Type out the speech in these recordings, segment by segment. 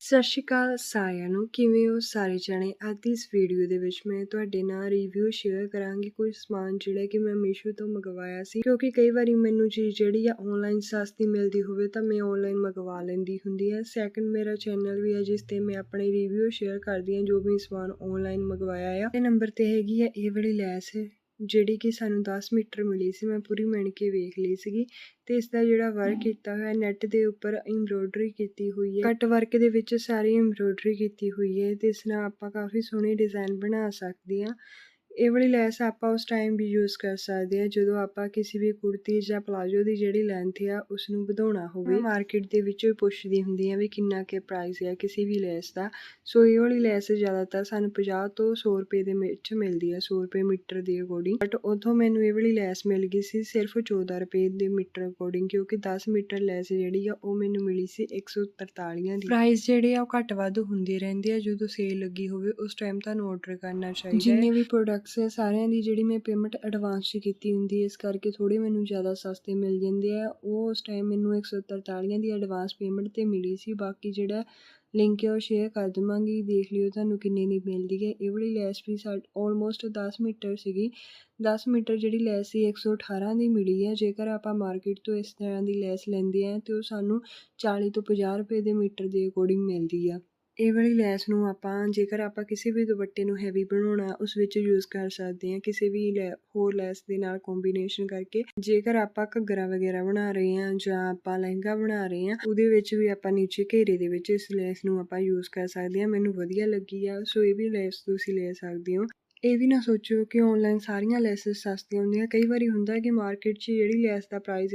ਸਤਿ ਸ਼੍ਰੀ ਅਕਾਲ ਸਾਰਿਆਂ ਨੂੰ, ਕਿਵੇਂ ਹੋ ਸਾਰੇ ਜਣੇ? ਅੱਜ ਦੀ ਇਸ ਵੀਡੀਓ ਦੇ ਵਿੱਚ ਮੈਂ ਤੁਹਾਡੇ ਨਾਲ ਰਿਵਿਊ ਸ਼ੇਅਰ ਕਰਾਂਗੀ ਕੁਝ ਸਮਾਨ ਜਿਹੜਾ ਕਿ ਮੈਂ ਮੀਸ਼ੋ ਤੋਂ ਮੰਗਵਾਇਆ ਸੀ। ਕਿਉਂਕਿ ਕਈ ਵਾਰੀ ਮੈਨੂੰ ਚੀਜ਼ ਜਿਹੜੀ ਆ ਆਨਲਾਈਨ ਸਸਤੀ ਮਿਲਦੀ ਹੋਵੇ ਤਾਂ ਮੈਂ ਆਨਲਾਈਨ ਮੰਗਵਾ ਲੈਂਦੀ ਹੁੰਦੀ ਹੈ ਸੈਕੰਡ ਮੇਰਾ ਚੈਨਲ ਵੀ ਹੈ ਜਿਸ ਤੇ ਮੈਂ ਆਪਣੇ ਰਿਵਿਊ ਸ਼ੇਅਰ ਕਰਦੀ ਹਾਂ ਜੋ ਵੀ ਸਮਾਨ ਆਨਲਾਈਨ ਮੰਗਵਾਇਆ ਆ। ਤੇ ਨੰਬਰ ਤੇ ਹੈਗੀ ਆ, ਇਹ ਵਾਲੀ ਲੈਸ। ਜਿਹੜੀ ਕਿ ਸਾਨੂੰ 10 ਮੀਟਰ ਮਿਲੀ ਸੀ ਮੈਂ ਪੂਰੀ ਮਿਣ ਕੇ ਵੇਖ ਲਈ ਸੀਗੀ ਤੇ ਇਸ ਦਾ ਜਿਹੜਾ ਵਰਕ ਕੀਤਾ ਹੋਇਆ ਨੈਟ ਦੇ ਉੱਪਰ ਐਮਬ੍ਰੋਇਡਰੀ ਕੀਤੀ ਹੋਈ ਹੈ। ਕੱਟ ਵਰਕ ਦੇ ਵਿੱਚ ਸਾਰੀ ਐਮਬ੍ਰੋਇਡਰੀ ਕੀਤੀ ਹੋਈ ਹੈ ਤੇ ਇਸ ਨਾਲ ਆਪਾਂ ਕਾਫੀ ਸੋਹਣੇ ਡਿਜ਼ਾਈਨ ਬਣਾ ਸਕਦੇ ਹਾਂ। ਇਹ ਵਾਲੀ ਲੈਸ ਆਪਾਂ ਉਸ ਟਾਈਮ ਵੀ ਯੂਜ਼ ਕਰ ਸਕਦੇ ਹਾਂ ਜਦੋਂ ਆਪਾਂ ਕਿਸੇ ਵੀ ਕੁੜਤੀ ਜਾਂ ਪਲਾਜੋ ਦੀ ਜਿਹੜੀ ਲੈਂਥ ਆ ਉਸ ਨੂੰ ਵਧਾਉਣਾ ਹੋਵੇ। ਮਾਰਕੀਟ ਦੇ ਵਿੱਚੋਂ ਹੀ ਪੁੱਛਦੀ ਹੁੰਦੀ ਆ ਵੀ ਕਿੰਨਾ ਕੁ ਪ੍ਰਾਈਸ ਹੈ ਕਿਸੇ ਵੀ ਲੈਸ ਦਾ। ਸੋ ਇਹ ਵਾਲੀ ਲੈਸ ਜ਼ਿਆਦਾਤਰ ਸਾਨੂੰ 50 ਤੋਂ 100 ਰੁਪਏ ਦੇ ਵਿੱਚ ਮਿਲਦੀ ਹੈ 100 ਰੁਪਏ ਮੀਟਰ ਦੇ ਅਕੋਰਡਿੰਗ ਬਟ ਉਥੋਂ ਮੈਨੂੰ ਇਹ ਵਾਲੀ ਲੈਸ ਮਿਲ ਗਈ ਸੀ ਸਿਰਫ 14 ਰੁਪਏ ਦੇ ਮੀਟਰ ਅਕੋਰਡਿੰਗ ਕਿਉਂਕਿ 10 ਮੀਟਰ ਲੈਸ ਜਿਹੜੀ ਆ ਉਹ ਮੈਨੂੰ ਮਿਲੀ ਸੀ 143 ਦੀ। ਪ੍ਰਾਈਸ ਜਿਹੜੇ ਆ ਉਹ ਘੱਟ ਵੱਧ ਹੁੰਦੇ ਰਹਿੰਦੇ ਆ ਜਦੋਂ ਸੇਲ ਲੱਗੀ ਹੋਵੇ ਉਸ ਟਾਈਮ ਤੁਹਾਨੂੰ ਆਰਡਰ ਕਰਨਾ ਚਾਹੀਦਾ ਜਿੰਨੇ ਵੀ ਪ੍ਰੋਡਕਟਸ ਹੈ ਸਾਰਿਆਂ ਦੀ ਜਿਹੜੀ ਮੈਂ ਪੇਮੈਂਟ ਐਡਵਾਂਸ 'ਚ ਕੀਤੀ ਹੁੰਦੀ ਇਸ ਕਰਕੇ ਥੋੜ੍ਹੇ ਮੈਨੂੰ ਜ਼ਿਆਦਾ ਸਸਤੇ ਮਿਲ ਜਾਂਦੇ ਆ। ਉਹ ਉਸ ਟਾਈਮ ਮੈਨੂੰ 143 ਦੀ ਐਡਵਾਂਸ ਪੇਮੈਂਟ ਤੇ ਮਿਲੀ ਸੀ, ਬਾਕੀ ਜਿਹੜਾ ਲਿੰਕ ਹੈ ਉਹ ਸ਼ੇਅਰ ਕਰ ਦੇਵਾਂਗੀ, ਦੇਖ ਲਿਓ ਤੁਹਾਨੂੰ ਕਿੰਨੇ ਦੀ ਮਿਲਦੀ ਹੈ ਇਹ ਵਾਲੀ ਲੈਸ ਵੀ ਸਾ ਆਲਮੋਸਟ 10 ਮੀਟਰ ਸੀਗੀ। ਦਸ ਮੀਟਰ ਜਿਹੜੀ ਲੈਸ ਸੀ 118 ਦੀ ਮਿਲੀ ਹੈ ਜੇਕਰ ਆਪਾਂ ਮਾਰਕੀਟ ਤੋਂ ਇਸ ਤਰ੍ਹਾਂ ਦੀ ਲੈਸ ਲੈਂਦੇ ਹਾਂ ਤਾਂ ਉਹ ਸਾਨੂੰ 40 ਤੋਂ 50 ਰੁਪਏ ਦੇ ਮੀਟਰ ਦੇ ਅਕੋਰਡਿੰਗ ਮਿਲਦੀ ਆ। ਇਹ ਵਾਲੀ ਲੈਸ ਨੂੰ ਆਪਾਂ ਜੇਕਰ ਆਪਾਂ ਕਿਸੇ ਵੀ ਦੁਪੱਟੇ ਨੂੰ ਹੈਵੀ ਬਣਾਉਣਾ, ਉਸ ਵਿੱਚ ਯੂਜ਼ ਕਰ ਸਕਦੇ ਹਾਂ ਕਿਸੇ ਵੀ ਲੈ, ਹੋਰ ਲੈਸ ਦੇ ਨਾਲ ਕੰਬੀਨੇਸ਼ਨ ਕਰਕੇ। ਜੇਕਰ ਆਪਾਂ ਘੱਗਰਾ ਵਗੈਰਾ ਬਣਾ ਰਹੇ ਹਾਂ ਜਾਂ ਆਪਾਂ ਲਹਿੰਗਾ ਬਣਾ ਰਹੇ ਹਾਂ, ਉਹਦੇ ਵਿੱਚ ਵੀ ਆਪਾਂ ਨੀਚੇ ਘੇਰੇ ਦੇ ਵਿੱਚ ਇਸ ਲੈਸ ਨੂੰ ਆਪਾਂ ਯੂਜ਼ ਕਰ ਸਕਦੇ ਹਾਂ। ਮੈਨੂੰ ਵਧੀਆ ਲੱਗੀ ਆ, ਸੋ ਇਹ ਵੀ ਲੈਸ ਤੁਸੀਂ ਲੈ ਸਕਦੇ ਹੋ। ਇਹ ਵੀ ਨਾ ਸੋਚਿਓ ਕਿ ਔਨਲਾਈਨ ਸਾਰੀਆਂ ਲੈਸਿਸ ਸਸਤੀਆਂ ਹੁੰਦੀਆਂ। ਕਈ ਵਾਰੀ ਹੁੰਦਾ ਕਿ ਮਾਰਕੀਟ 'ਚ ਜਿਹੜੀ ਲੈਸ ਦਾ ਪ੍ਰਾਈਜ਼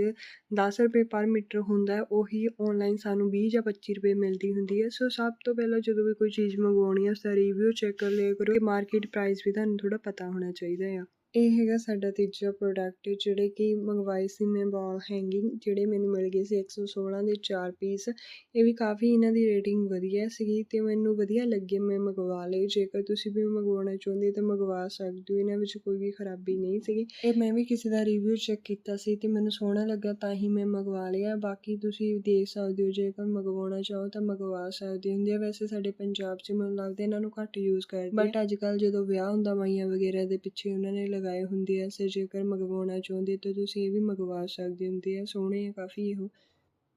10 ਰੁਪਏ ਪਰ ਮੀਟਰ ਹੁੰਦਾ ਉਹੀ ਔਨਲਾਈਨ ਸਾਨੂੰ 20 ਜਾਂ 25 ਰੁਪਏ ਮਿਲਦੀ ਹੁੰਦੀ ਹੈ। ਸੋ ਸਭ ਤੋਂ ਪਹਿਲਾਂ ਜਦੋਂ ਵੀ ਕੋਈ ਚੀਜ਼ ਮੰਗਵਾਉਣੀ ਹੈ ਉਸਦਾ ਰਿਵਿਊ ਚੈੱਕ ਕਰ ਲਿਆ ਕਰੋ ਕਿ ਮਾਰਕੀਟ ਪ੍ਰਾਈਸ ਵੀ ਤੁਹਾਨੂੰ ਥੋੜ੍ਹਾ ਪਤਾ ਹੋਣਾ ਚਾਹੀਦਾ ਆ। ਇਹ ਹੈਗਾ ਸਾਡਾ ਤੀਜਾ ਪ੍ਰੋਡਕਟ ਜਿਹੜੇ ਕਿ ਮੰਗਵਾਏ ਸੀ ਮੈਂ ਬਾਲ ਹੈਂਗਿੰਗ ਜਿਹੜੇ ਮੈਨੂੰ ਮਿਲ ਗਏ ਸੀ 116 ਦੇ ਚਾਰ ਪੀਸ ਇਹ ਵੀ ਕਾਫੀ ਇਹਨਾਂ ਦੀ ਰੇਟਿੰਗ ਵਧੀਆ ਸੀਗੀ ਅਤੇ ਮੈਨੂੰ ਵਧੀਆ ਲੱਗੇ ਮੈਂ ਮੰਗਵਾ ਲਏ। ਜੇਕਰ ਤੁਸੀਂ ਵੀ ਮੰਗਵਾਉਣਾ ਚਾਹੁੰਦੇ ਤਾਂ ਮੰਗਵਾ ਸਕਦੇ ਹੋ, ਇਹਨਾਂ ਵਿੱਚ ਕੋਈ ਵੀ ਖਰਾਬੀ ਨਹੀਂ ਸੀਗੀ। ਇਹ ਮੈਂ ਵੀ ਕਿਸੇ ਦਾ ਰਿਵਿਊ ਚੈੱਕ ਕੀਤਾ ਸੀ ਅਤੇ ਮੈਨੂੰ ਸੋਹਣਾ ਲੱਗਾ ਤਾਂ ਹੀ ਮੈਂ ਮੰਗਵਾ ਲਿਆ। ਬਾਕੀ ਤੁਸੀਂ ਦੇਖ ਸਕਦੇ ਹੋ, ਜੇਕਰ ਮੰਗਵਾਉਣਾ ਚਾਹੋ ਤਾਂ ਮੰਗਵਾ ਸਕਦੇ ਹੁੰਦੇ ਆ ਵੈਸੇ ਸਾਡੇ ਪੰਜਾਬ 'ਚ ਮੈਨੂੰ ਲੱਗਦਾ ਇਹਨਾਂ ਨੂੰ ਘੱਟ ਯੂਜ਼ ਕਰਦੇ ਬਟ ਅੱਜ ਕੱਲ੍ਹ ਜਦੋਂ ਵਿਆਹ ਹੁੰਦਾ, ਮਾਈਆਂ ਵਗੈਰਾ ਦੇ ਪਿੱਛੇ ਉਹਨਾਂ ਨੇ ਲਗਾਏ ਹੁੰਦੇ ਆ ਸੋ ਜੇਕਰ ਮੰਗਵਾਉਣਾ ਚਾਹੁੰਦੇ ਤਾਂ ਤੁਸੀਂ ਇਹ ਵੀ ਮੰਗਵਾ ਸਕਦੇ ਹੁੰਦੇ ਆ, ਸੋਹਣੇ ਆ, ਕਾਫੀ ਇਹੋ।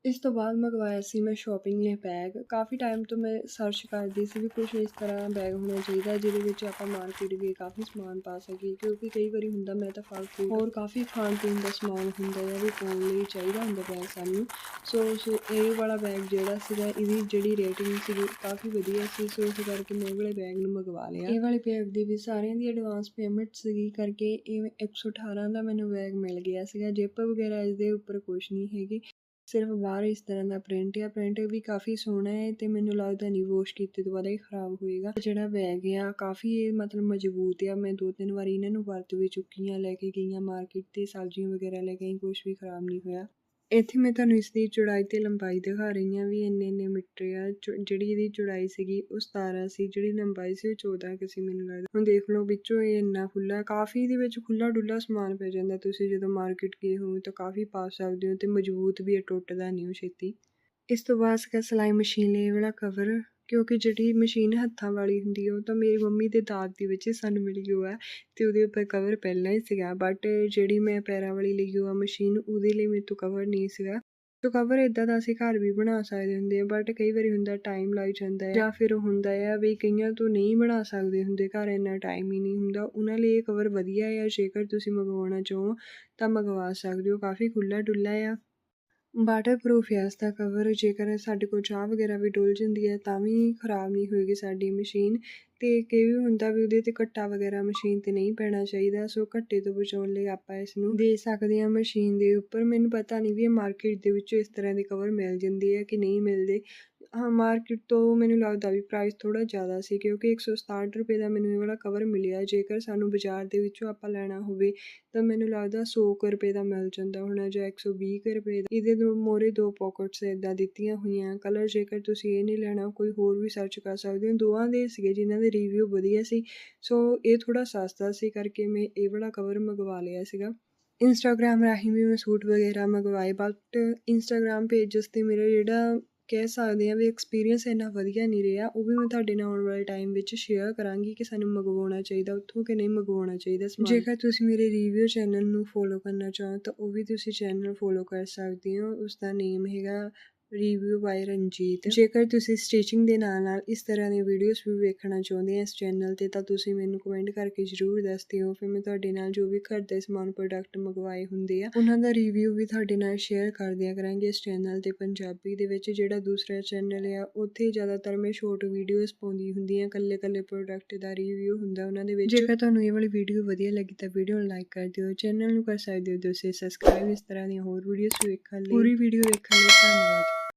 ਇਸ ਤੋਂ ਬਾਅਦ ਮੰਗਵਾਇਆ ਸੀ, ਮੈਂ ਸ਼ੋਪਿੰਗ ਲਈ ਬੈਗ ਕਾਫੀ ਟਾਈਮ ਤੋਂ ਮੈਂ ਸਰਚ ਕਰਦੀ ਸੀ ਵੀ ਕੁਝ ਇਸ ਤਰ੍ਹਾਂ ਬੈਗ ਹੋਣਾ ਚਾਹੀਦਾ ਜਿਹਦੇ ਵਿੱਚ ਆਪਾਂ ਮਾਰਕੀਟ ਗਏ ਕਾਫੀ ਸਮਾਨ ਪਾ ਸਕੀਏ। ਕਿਉਂਕਿ ਕਈ ਵਾਰੀ ਹੁੰਦਾ, ਮੈਂ ਤਾਂ ਫਲ ਫਰੂਟ ਹੋਰ ਕਾਫੀ ਖਾਣ ਪੀਣ ਦਾ ਸਮਾਨ ਹੁੰਦਾ ਹੈ ਵੀ ਪਾਉਣ ਲਈ ਚਾਹੀਦਾ ਹੁੰਦਾ ਬੈਗ ਸਾਨੂੰ। ਸੋ ਸੋ ਇਹ ਵਾਲਾ ਬੈਗ ਜਿਹੜਾ ਸੀਗਾ, ਇਹਦੀ ਜਿਹੜੀ ਰੇਟਿੰਗ ਸੀਗੀ ਕਾਫੀ ਵਧੀਆ ਸੀ। ਸੋ ਇਸ ਕਰਕੇ ਮੈਂ ਇਹ ਵਾਲੇ ਬੈਗ ਨੂੰ ਮੰਗਵਾ ਲਿਆ। ਇਹ ਵਾਲੇ ਬੈਗ ਦੇ ਵੀ ਸਾਰਿਆਂ ਦੀ ਐਡਵਾਂਸ ਪੇਮੈਂਟ ਸੀਗੀ, ਕਰਕੇ ਇਹ 118 ਦਾ ਮੈਨੂੰ ਬੈਗ ਮਿਲ ਗਿਆ ਸੀਗਾ। ਜਿਪ ਵਗੈਰਾ ਇਸ ਦੇ ਉੱਪਰ ਕੁਝ ਨਹੀਂ ਹੈਗੀ। ਸਿਰਫ ਬਾਹਰ ਇਸ ਤਰ੍ਹਾਂ ਦਾ ਪ੍ਰਿੰਟ ਆ ਪ੍ਰਿੰਟ ਵੀ ਕਾਫੀ ਸੋਹਣਾ ਹੈ ਤੇ ਮੈਨੂੰ ਲੱਗਦਾ ਨਹੀਂ ਵਾਸ਼ ਕੀਤੇ ਤੋਂ ਬਾਅਦ ਇਹ ਖਰਾਬ ਹੋਏਗਾ। ਜਿਹੜਾ ਬੈਗ ਆ, ਕਾਫੀ ਇਹ ਮਤਲਬ ਮਜ਼ਬੂਤ ਆ। ਮੈਂ ਦੋ ਤਿੰਨ ਵਾਰੀ ਇਹਨਾਂ ਨੂੰ ਵਰਤ ਵੀ ਚੁੱਕੀ ਆ ਲੈ ਕੇ ਗਈ ਆ ਮਾਰਕੀਟ ਤੇ, ਸਬਜ਼ੀਆਂ ਵਗੈਰਾ ਲੈ ਕੇ ਕੁਝ ਵੀ ਖਰਾਬ ਨਹੀਂ ਹੋਇਆ। ਇੱਥੇ ਮੈਂ ਤੁਹਾਨੂੰ ਇਸਦੀ ਚੌੜਾਈ ਤੇ ਲੰਬਾਈ ਦਿਖਾ ਰਹੀ ਹਾਂ ਵੀ ਇੰਨੇ ਇੰਨੇ ਮੀਟਰ ਆ ਜਿਹੜੀ ਇਹਦੀ ਚੌੜਾਈ ਸੀਗੀ ਉਹ 17 ਸੀ, ਜਿਹੜੀ ਲੰਬਾਈ ਸੀ ਉਹ 14 ਕਿਸੇ ਮੈਨੂੰ ਲੱਗਦਾ। ਹੁਣ ਦੇਖ ਲਓ ਵਿੱਚੋਂ ਇਹ ਇੰਨਾ ਖੁੱਲ੍ਹਾ, ਕਾਫੀ ਇਹਦੇ ਵਿੱਚ ਖੁੱਲ੍ਹਾ ਡੁੱਲਾ ਸਮਾਨ ਪੈ ਜਾਂਦਾ। ਤੁਸੀਂ ਜਦੋਂ ਮਾਰਕੀਟ ਗਏ ਹੋ ਤਾਂ ਕਾਫੀ ਪਾ ਸਕਦੇ ਹੋ ਅਤੇ ਮਜ਼ਬੂਤ ਵੀ ਇਹ ਟੁੱਟਦਾ ਨਹੀਂ ਉਹ ਛੇਤੀ। ਇਸ ਤੋਂ ਬਾਅਦ ਸੀਗਾ ਸਿਲਾਈ ਮਸ਼ੀਨ ਲਈ ਵਾਲਾ ਕਵਰ ਕਿਉਂਕਿ ਜਿਹੜੀ ਮਸ਼ੀਨ ਹੱਥਾਂ ਵਾਲੀ ਹੁੰਦੀ ਹੈ ਉਹ ਤਾਂ ਮੇਰੀ ਮੰਮੀ ਦੇ ਦਾਗ ਦੇ ਵਿੱਚ ਸਾਨੂੰ ਮਿਲੀ ਉਹ ਹੈ ਅਤੇ ਉਹਦੇ ਉੱਪਰ ਕਵਰ ਪਹਿਲਾਂ ਹੀ ਸੀਗਾ ਬਟ ਜਿਹੜੀ ਮੈਂ ਪੈਰਾਂ ਵਾਲੀ ਲਈ ਹੋਆ ਮਸ਼ੀਨ, ਉਹਦੇ ਲਈ ਮੇਰੇ ਤੋਂ ਕਵਰ ਨਹੀਂ ਸੀਗਾ। ਸੋ ਕਵਰ ਇਦਾਂ ਦਾ ਅਸੀਂ ਘਰ ਵੀ ਬਣਾ ਸਕਦੇ ਹੁੰਦੇ ਆ ਬਟ ਕਈ ਵਾਰੀ ਹੁੰਦਾ ਟਾਈਮ ਲੱਗ ਜਾਂਦਾ ਹੈ ਜਾਂ ਫਿਰ ਹੁੰਦਾ ਆ ਵੀ ਕਈਆਂ ਤੋਂ ਨਹੀਂ ਬਣਾ ਸਕਦੇ ਹੁੰਦੇ, ਘਰ ਇੰਨਾ ਟਾਈਮ ਹੀ ਨਹੀਂ ਹੁੰਦਾ। ਉਹਨਾਂ ਲਈ ਇਹ ਕਵਰ ਵਧੀਆ ਆ, ਜੇਕਰ ਤੁਸੀਂ ਮੰਗਵਾਉਣਾ ਚਾਹੋ ਤਾਂ ਮੰਗਵਾ ਸਕਦੇ ਹੋ, ਕਾਫੀ ਖੁੱਲਾ ਡੁੱਲਾ ਆ। ਵਾਟਰ ਪ੍ਰੂਫ ਹੈ, ਇਸ ਦਾ ਕਵਰ ਜੇਕਰ ਸਾਡੇ ਕੋਲ ਚਾਹ ਵਗੈਰਾ ਵੀ ਡੁੱਲ ਜਾਂਦੀ ਹੈ, ਤਾਂ ਵੀ ਖਰਾਬ ਨਹੀਂ ਹੋਏਗੀ ਸਾਡੀ ਮਸ਼ੀਨ ਤੇ ਇਹ ਵੀ ਹੁੰਦਾ ਵੀ ਉਹਦੇ ਤੇ ਘੱਟਾ ਵਗੈਰਾ ਮਸ਼ੀਨ ਤੇ ਨਹੀਂ ਪੈਣਾ ਚਾਹੀਦਾ, ਸੋ ਘੱਟੇ ਤੋਂ ਬਚਾਉਣ ਲਈ ਆਪਾਂ ਇਸ ਨੂੰ ਦੇ ਸਕਦੇ ਹਾਂ ਮਸ਼ੀਨ ਦੇ ਉੱਪਰ। ਮੈਨੂੰ ਪਤਾ ਨਹੀਂ ਵੀ ਇਹ ਮਾਰਕੀਟ ਦੇ ਵਿੱਚ ਇਸ ਤਰ੍ਹਾਂ ਦੇ ਕਵਰ ਮਿਲ ਜਾਂਦੇ ਆ ਕਿ ਨਹੀਂ ਮਿਲਦੇ। ਮਾਰਕੀਟ ਤੋਂ ਮੈਨੂੰ ਲੱਗਦਾ ਵੀ ਪ੍ਰਾਈਸ ਥੋੜ੍ਹਾ ਜ਼ਿਆਦਾ ਸੀ ਕਿਉਂਕਿ 167 ਰੁਪਏ ਦਾ ਮੈਨੂੰ ਇਹ ਵਾਲਾ ਕਵਰ ਮਿਲਿਆ। ਜੇਕਰ ਸਾਨੂੰ ਬਾਜ਼ਾਰ ਦੇ ਵਿੱਚੋਂ ਆਪਾਂ ਲੈਣਾ ਹੋਵੇ, ਤਾਂ ਮੈਨੂੰ ਲੱਗਦਾ ਸੌ ਕੁ ਰੁਪਏ ਦਾ ਮਿਲ ਜਾਂਦਾ ਹੋਣਾ ਜਾਂ 120 ਰੁਪਏ ਦਾ। ਇਹਦੇ ਦੋ ਮੋਰੇ ਦੋ ਪਾਕਟਸ ਇੱਦਾਂ ਦਿੱਤੀਆਂ ਹੋਈਆਂ। ਕਲਰ ਜੇਕਰ ਤੁਸੀਂ ਇਹ ਨਹੀਂ ਲੈਣਾ, ਕੋਈ ਹੋਰ ਵੀ ਸਰਚ ਕਰ ਸਕਦੇ ਹੋ। ਦੋਵਾਂ ਦੇ ਸੀਗੇ ਜਿਨ੍ਹਾਂ ਦੇ ਰਿਵਿਊ ਵਧੀਆ ਸੀ। ਸੋ ਇਹ ਥੋੜ੍ਹਾ ਸਸਤਾ ਸੀ ਕਰਕੇ ਮੈਂ ਇਹ ਵਾਲਾ ਕਵਰ ਮੰਗਵਾ ਲਿਆ ਸੀਗਾ। ਇੰਸਟਾਗ੍ਰam ਰਾਹੀਂ ਵੀ ਮੈਂ ਸੂਟ ਵਗੈਰਾ ਮੰਗਵਾਏ ਬਟ ਇੰਸਟਾਗ੍ਰam ਪੇਜਸ ਤੇ ਮੇਰਾ ਜਿਹੜਾ ਕਹਿ ਸਕਦੇ ਹਾਂ ਵੀ ਐਕਸਪੀਰੀਅੰਸ ਇੰਨਾ ਵਧੀਆ ਨਹੀਂ ਰਿਹਾ, ਉਹ ਵੀ ਮੈਂ ਤੁਹਾਡੇ ਨਾਲ ਆਉਣ ਵਾਲੇ ਟਾਈਮ ਵਿੱਚ ਸ਼ੇਅਰ ਕਰਾਂਗੀ ਕਿ ਸਾਨੂੰ ਮੰਗਵਾਉਣਾ ਚਾਹੀਦਾ, ਉੱਥੋਂ ਕਿ ਨਹੀਂ ਮੰਗਵਾਉਣਾ ਚਾਹੀਦਾ ਸਮਾਨ। ਜੇਕਰ ਤੁਸੀਂ ਮੇਰੇ ਰਿਵਿਊ ਚੈਨਲ ਨੂੰ ਫੋਲੋ ਕਰਨਾ ਚਾਹੋ ਤਾਂ ਉਹ ਵੀ ਤੁਸੀਂ ਚੈਨਲ ਫੋਲੋ ਕਰ ਸਕਦੇ ਹੋ ਉਸ ਦਾ ਨੇਮ ਹੈਗਾ ਰਿਵਿਊ ਬਾਈ ਰਣਜੀਤ। ਜੇਕਰ ਤੁਸੀਂ ਸਟਿਚਿੰਗ ਦੇ ਨਾਲ ਨਾਲ ਇਸ ਤਰ੍ਹਾਂ ਦੀਆਂ ਵੀਡੀਓਜ਼ ਵੀ ਵੇਖਣਾ ਚਾਹੁੰਦੇ ਆ ਇਸ ਚੈਨਲ ਤੇ ਤਾਂ ਤੁਸੀਂ ਮੈਨੂੰ ਕਮੈਂਟ ਕਰਕੇ ਜਰੂਰ ਦੱਸ ਦਿਓ। ਫਿਰ ਮੈਂ ਤੁਹਾਡੇ ਨਾਲ ਜੋ ਵੀ ਘਰ ਦੇ ਸਮਾਨ ਪ੍ਰੋਡਕਟ ਮੰਗਵਾਏ ਹੁੰਦੇ ਆ ਉਹਨਾਂ ਦਾ ਰਿਵਿਊ ਵੀ ਤੁਹਾਡੇ ਨਾਲ ਸ਼ੇਅਰ ਕਰ ਦਿਆ ਕਰਾਂਗੇ ਇਸ ਚੈਨਲ ਤੇ ਪੰਜਾਬੀ ਦੇ ਵਿੱਚ। ਜਿਹੜਾ ਦੂਸਰਾ ਚੈਨਲ ਆ ਉੱਥੇ ਜ਼ਿਆਦਾਤਰ ਮੈਂ ਸ਼ਾਰਟ ਵੀਡੀਓਜ਼ ਪਾਉਂਦੀ ਹੁੰਦੀ ਆ। ਕੱਲੇ ਕੱਲੇ ਪ੍ਰੋਡਕਟ ਦਾ ਰਿਵਿਊ ਹੁੰਦਾ ਉਹਨਾਂ ਦੇ ਵਿੱਚ। ਜੇਕਰ ਤੁਹਾਨੂੰ ਇਹ ਵਾਲੀ ਵੀਡੀਓ ਵਧੀਆ ਲੱਗੀ ਤਾਂ ਵੀਡੀਓ ਨੂੰ ਲਾਈਕ ਕਰ ਦਿਓ। ਚੈਨਲ ਨੂੰ ਕਰ ਸਕਦੇ ਹੋ ਤੁਸੀਂ ਸਬਸਕ੍ਰਾਈਬ ਇਸ ਤਰ੍ਹਾਂ ਦੀਆਂ ਹੋਰ ਵੀਡੀਓਜ਼ ਵੇਖਣ ਲਈ। ਪੂਰੀ ਵੀਡੀਓ ਵੇਖਣ ਲਈ ਧੰਨਵਾਦ।